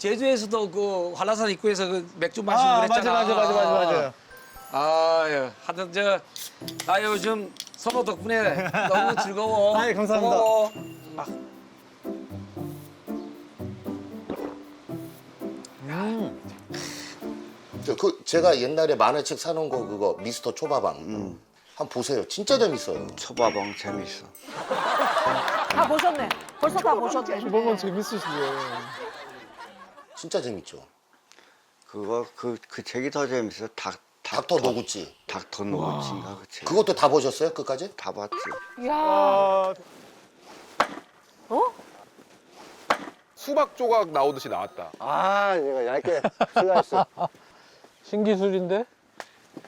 제주에서도 그 한라산 입구에서 그 맥주 마시고 아, 그랬잖아. 맞아, 맞아, 맞아, 맞아, 맞아. 아유, 하여튼 저, 나 요즘 선호 덕분에 너무 즐거워. 아이, 감사합니다. 고마워. 저, 그 제가 옛날에 만화책 사놓은 거 그거 미스터 초밥왕 한번 보세요. 진짜 재밌어요. 초밥왕 재밌어. 다 보셨네. 벌써 다 보셨네. 너무 재밌으시죠. 진짜 재밌죠. 그거 그 그 책이 더 재밌어. 닥 닥터 노구찌 닥터 노고치인가 그 책. 그것도 다 보셨어요? 끝까지? 다 봤지. 야, 아, 어? 수박 조각 나오듯이 나왔다. 아, 내가 얇게 슬라이스. 신기술인데?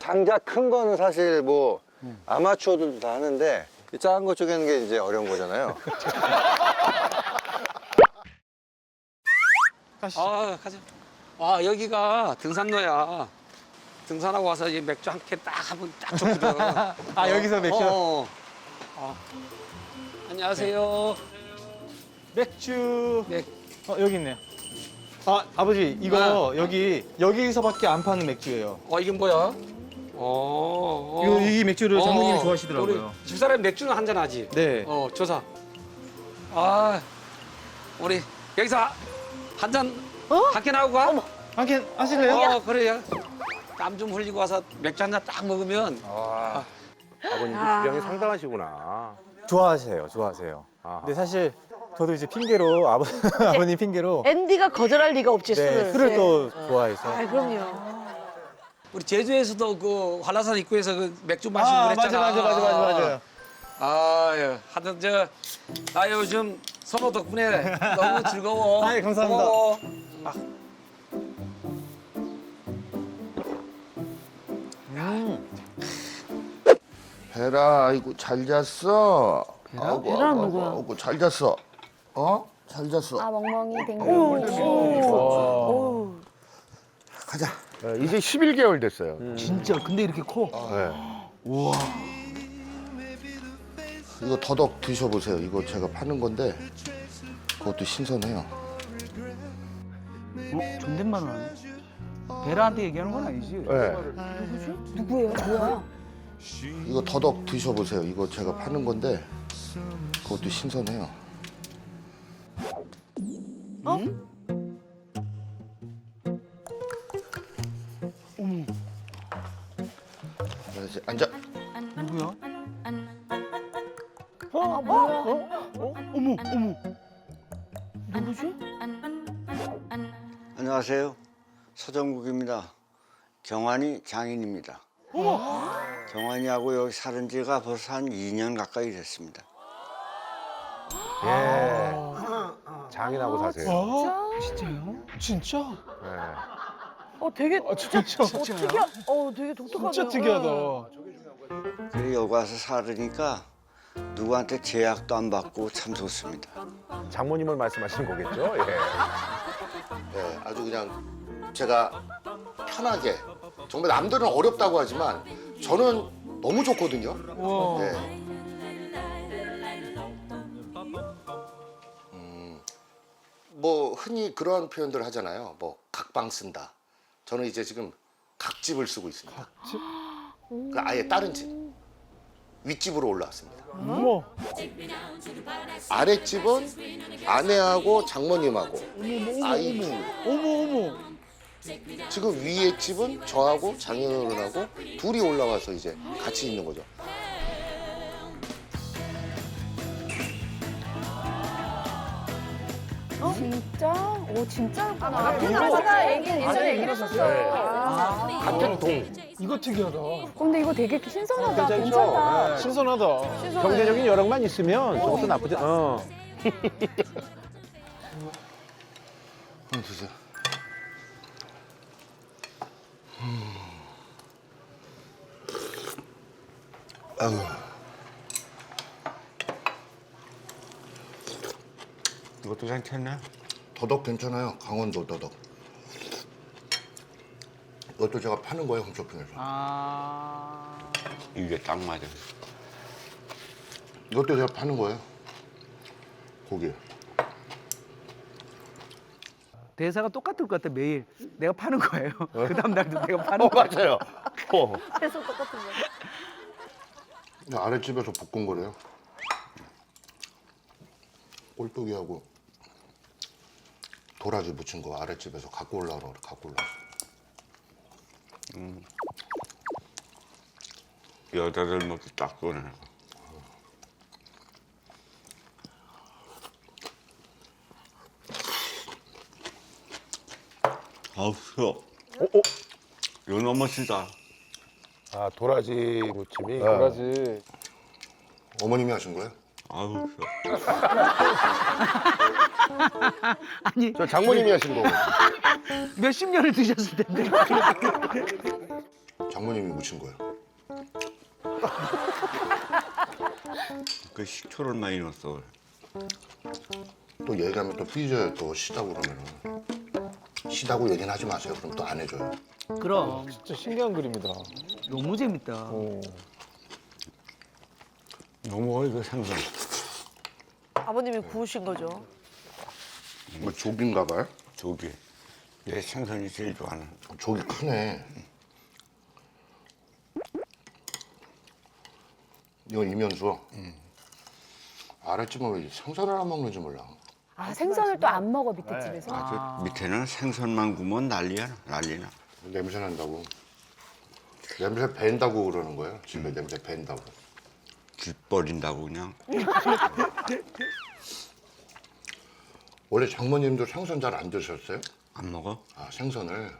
장작 큰 거는 사실 뭐 아마추어들도 다 하는데 이 작은 거 쪼개는 게 이제 어려운 거잖아요. 아, 가자. 아, 여기가 등산로야. 등산하고 와서 이 맥주 한 캔 딱 하면 딱 좋거든. 아, 여기서 맥주? 어. 어. 안녕하세요. 맥주. 맥, 어, 여기 있네요. 아, 아버지, 이거 여기, 여기서밖에 안 파는 맥주예요. 어, 이게 뭐야? 어, 어. 이거, 이 맥주를 장모님이 어, 좋아하시더라고요. 우리 집사람이 맥주는 한잔 하지? 네. 어, 조사. 아, 우리 여기서 한 잔, 한캔 하고 가? 한캔 하실래요? 어, 그래요. 땀 좀 흘리고 와서 맥주 한 잔 딱 먹으면 아, 아버님 아. 주량이 상당하시구나. 좋아하세요, 좋아하세요. 아하. 근데 사실 저도 이제 핑계로, 아버, 아버님 핑계로 앤디가 거절할 리가 없지 네, 술을. 술을 네. 또 좋아해서. 아, 그럼요. 우리 제주에서도 그 한라산 입구에서 그 맥주 마시고 아, 그랬잖아. 맞아, 맞아, 맞아, 맞아, 맞아. 아유, 하여튼 저, 나 요즘 선호 덕분에 너무 즐거워. 아이, 감사합니다. 고마워. 베라, 아이고 잘 잤어. 베라? 베라는 누구야? 아이고 잘 잤어. 어? 잘 잤어. 아 멍멍이 댕댕이 오. 가자. 네, 이제 11개월 됐어요. 진짜, 근데 이렇게 커? 네. 이거 더덕 드셔보세요. 이거 제가 파는 건데 그것도 신선해요. 어? 존댓말은 하네. 베라한테 얘기하는 건 아니지? 네. 누구예요? 뭐야? 이거 더덕 드셔보세요. 이거 제가 파는 건데 그것도 신선해요. 자, 이제 앉아. 누구야? 아, 뭐야? 어? 어머, 어머. 누구지? 안녕하세요. 서정국입니다. 경환이 장인입니다. 경환이하고 여기 사는 지가 벌써 한 2년 가까이 됐습니다. 예. 장인하고 사세요. 아, 진짜요? 진짜? 네. 어, 되게 진짜. 어, 특이하. 어, 되게 독특하다. 진짜 특이하다. 그리고 여기 와서 살으니까 누구한테 제약도 안 받고 참 좋습니다. 장모님을 말씀하시는 거겠죠? 예. 네, 아주 그냥 제가 편하게 정말 남들은 어렵다고 하지만 저는 너무 좋거든요. 와. 네. 음, 뭐 흔히 그런 표현들 하잖아요. 뭐 각방 쓴다. 저는 이제 지금 각집을 쓰고 있습니다. 각집? 그 아예 다른 집. 윗집으로 올라왔습니다. 어머. 아랫집은 아내하고 장모님하고 아이 둘. 어머, 어머. 지금 위에 집은 저하고 장인어른하고 둘이 올라와서 이제 같이 있는 거죠. 진짜? 오 진짜였구나. 앞에 나가다가 얘기 예전에 얘기를 했었어. 아. 같은 동. 이거 특이하다. 근데 이거 되게 신선하다. 괜찮다. 신선하다. 경제적인 여력만 있으면 저것도 나쁘지. 어. 응, 드세요. 아유. 이것도 괜찮나? 더덕 괜찮아요. 강원도 더덕. 이것도 제가 파는 거예요, 홈쇼핑에서. 아. 이게 딱 맞아. 이것도 제가 파는 거예요. 고기. 대사가 똑같을 것 같아 매일. 내가 파는 거예요. 그 다음 날도 내가 파는 어 거예요. 맞아요. 어. 계속 똑같은 거. 아랫집에서 볶은 거래요. 꼴뚜기하고 도라지 무친 거 아랫집에서 갖고 올라오라 그래 갖고 올라왔어. 여자들 먹기 딱 좋네. 아우 어, 어? 이거 너무 맛있다. 아 도라지 무침이. 도라지. 어머님이 하신 거예요? 아우 혀. 아니 저 장모님이 하신 거. 몇십 년을 드셨을 텐데. 장모님이 무친 거예요. 그 식초를 많이 넣었어. 또 얘기하면 또 피자에 또 시다고 그러면은 시다고 얘기는 하지 마세요. 그럼 또 안 해줘요. 그럼 진짜 신기한 그림이다. 너무 재밌다. 어. 너무 이거 생선. 아버님이 구우신 거죠. 뭐 조기인가 봐요? 조기. 내 생선이 제일 좋아하는. 조기 크네. 이건 이면수. 아랫집은 왜 생선을 안 먹는지 몰라. 아, 생선을 또 안 먹어, 밑에 집에서. 아, 저 밑에는 생선만 구면 난리야 난리나. 냄새 난다고. 냄새 밴다고 그러는 거예요. 집에 냄새 밴다고. 집 버린다고 그냥. 원래 장모님도 생선 잘 안 드셨어요? 안 먹어? 아 생선을.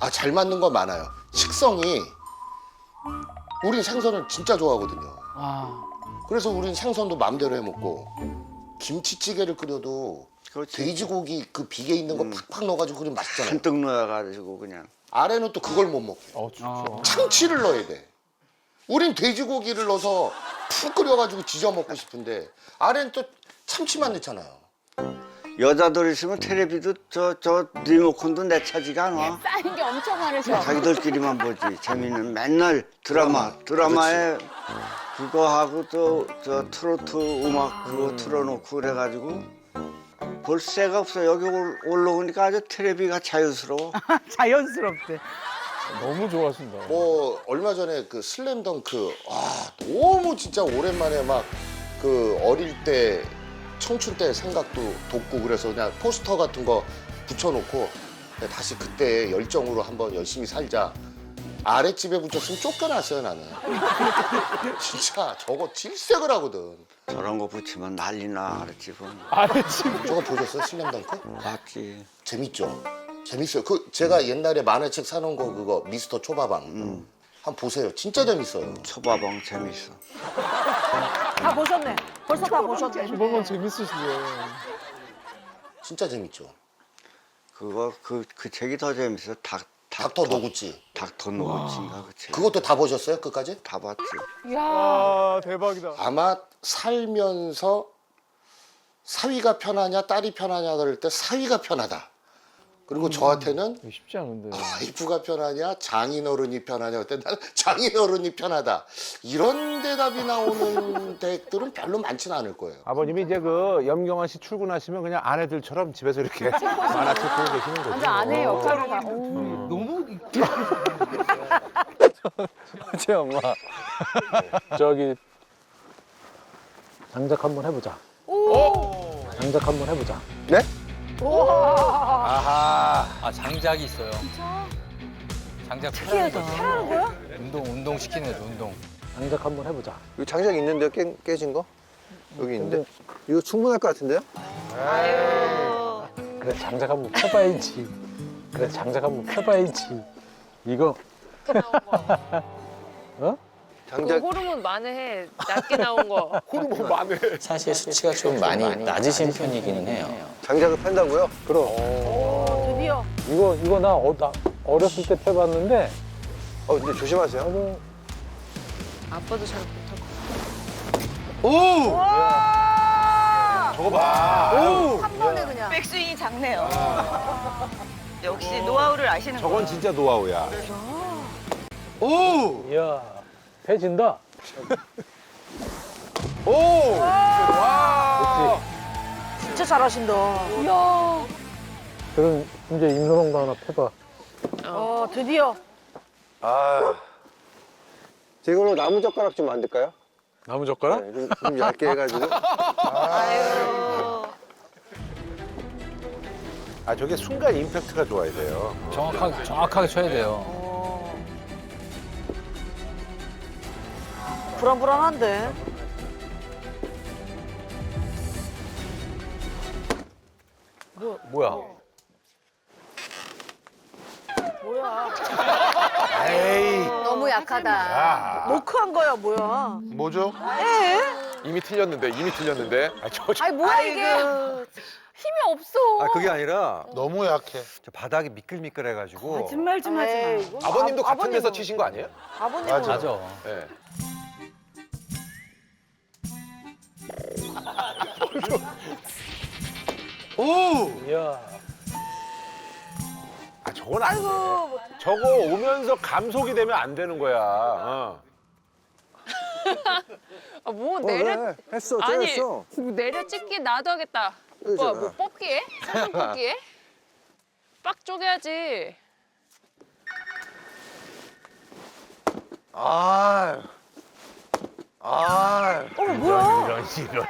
아 잘 맞는 거 많아요. 식성이 우린 생선을 진짜 좋아하거든요. 와. 그래서 우린 생선도 마음대로 해 먹고 김치찌개를 끓여도 그렇지. 돼지고기 그 비계 있는 거 팍팍 넣어가지고 그러면 맛있잖아요. 한뜩 넣어가지고 그냥. 아래는 또 그걸 못 먹고 어 진짜. 참치를 넣어야 돼. 우린 돼지고기를 넣어서 푹 끓여가지고 지져 먹고 싶은데 아래는 또 참치만 넣잖아요. 여자들 있으면 텔레비도 저 저 리모컨도 내 차지가 않아. 쌓인 게 엄청 많으셔. 자기들끼리만 보지. 재미는 맨날 드라마, 드라마에 그거 하고 또 저 트로트 음악 그거 틀어놓고 그래가지고 볼 새가 없어. 여기 올, 올라오니까 아주 텔레비가 자유스러워. 자연스럽대. 너무 좋아하신다. 뭐 얼마 전에 그 슬램덩크 와 너무 진짜 오랜만에 막 그 어릴 때 청춘 때 생각도 돋고 그래서 그냥 포스터 같은 거 붙여놓고 그냥 다시 그때 열정으로 한번 열심히 살자 아랫집에 붙였으면 쫓겨났어요 나는 진짜 저거 질색을 하거든 저런 거 붙이면 난리나 아랫집은. 아랫집. 저거 보셨어요 슬램덩크? 맞지. 재밌죠 재밌어요 그 제가 옛날에 만화책 사놓은 거 그거 미스터 초밥왕 음. 한번 보세요 진짜 재밌어요 초밥왕 재밌어. 다 보셨네. 벌써 다 보셨네. 주방은 재밌으시네. 진짜 재밌죠 그거 그 그 책이 더 재밌어. 닥 닥터 노구찌 닥터 노구치인가 그 책. 그것도 다 보셨어요 끝까지? 다 봤지. 야 아 대박이다. 아마 살면서 사위가 편하냐 딸이 편하냐 그럴 때 사위가 편하다. 그리고 저한테는 쉽지 않은데. 와이프가 편하냐 장인어른이 편하냐 그때 나는 장인어른이 편하다. 이런 대답이 나오는 댁들은 별로 많지는 않을 거예요. 아버님이 이제 그 염경환 씨 출근하시면 그냥 아내들처럼 집에서 이렇게 만화책 보고 계시는 거죠. 완전 아내 역할을 다. 오. 너무 제 엄마. 저기 장작 한번 해보자. 장작 한번 해보자. 아하. 아 장작이 있어요. 장작 특이하다. 하라는 거야? 운동 운동 시키는 거죠 운동. 장작 한번 해보자. 여기 장작 있는데요? 깨, 깨진 거? 여기 있는데? 이거 충분할 것 같은데요? 그래 장작 한번 펴봐야지. 그래 장작 한번 펴봐야지. 이거 장작 호르몬 만회해. 낮게 나온 거. 사실 수치가 좀 많이 낮으신 편이기는 해요. 장작을 팬다고요? 그럼 오, 드디어. 이거 이거 나, 어, 나 어렸을 때 펴봤는데 어 근데 조심하세요. 아빠도 잘 못할 저거 봐. 한 번에 그냥. 백스윙이 작네요. 역시 노하우를 아시는 저건 진짜 노하우야. 이야 펴진다. 오! 와! 진짜 잘하신다. 이야. 그럼 이제 임소롱도 하나 패봐. 어, 드디어. 아. 저 이걸로 나무 젓가락 좀 만들까요? 나무 젓가락? 네, 좀, 좀 얇게 해가지고. 아유. 아, 저게 순간 임팩트가 좋아야 돼요. 정확하게 정확하게 쳐야 돼요. 불안불안한데. 뭐야? 뭐야. 에이. 너무 약하다. 야. 노크한 거야, 뭐야. 뭐죠? 에? 이미 틀렸는데, 이미 틀렸는데. 아, 저, 저 아니 뭐야 이게 힘이 없어. 아, 그게 아니라 너무 약해. 저 바닥이 미끌미끌해가지고. 정말 좀 하지 마. 아버님도 같은 아버님은- 데서 치신 거 아니에요? 아버님은 맞아. 네. 오! 아, 저건 안 돼. 저거 오면서 감속이 되면 안 되는 거야. 어. 아, 뭐 어, 내려 왜? 했어, 아니 때렸어. 내려 찍기 나도 하겠다. 오빠 그러잖아. 뭐 뽑기에? 상품 뽑기에? 빡 쪼개야지. 아. 아. 어머, 뭐야. 이런, 이런.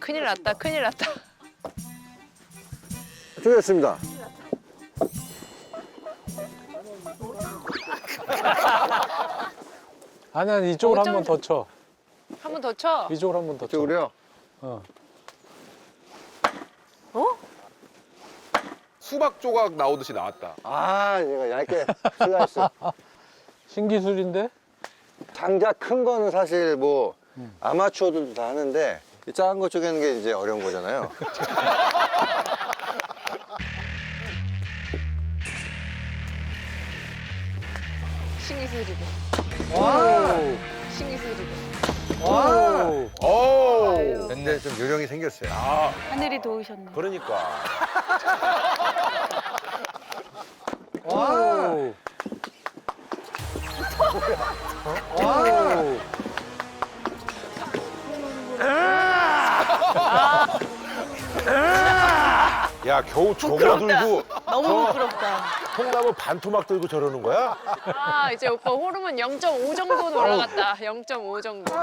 큰일 났다. 큰일 났다. 틀렸습니다. 아니 아니 이쪽으로 한 번 더 쳐. 한 번 더 쳐. 이쪽으로 한 번 더 쳐. 이쪽으로요? 어. 수박 조각 나오듯이 나왔다. 아, 얘가 얇게 슬라이스. 신기술인데? 장작 큰 거는 사실 뭐 아마추어들도 다 하는데 이 작은 거 쪼개는 게 이제 어려운 거잖아요. 신기술이고. 신기술이고. 오! 근데 좀 요령이 생겼어요. 아, 하늘이 도우셨네. 그러니까. 야, 겨우 저거 들고 너무 부끄럽다. 통나무 반토막 들고 저러는 거야? 아 이제 오빠 호르몬 0.5 정도는 올라갔다. 0.5 정도.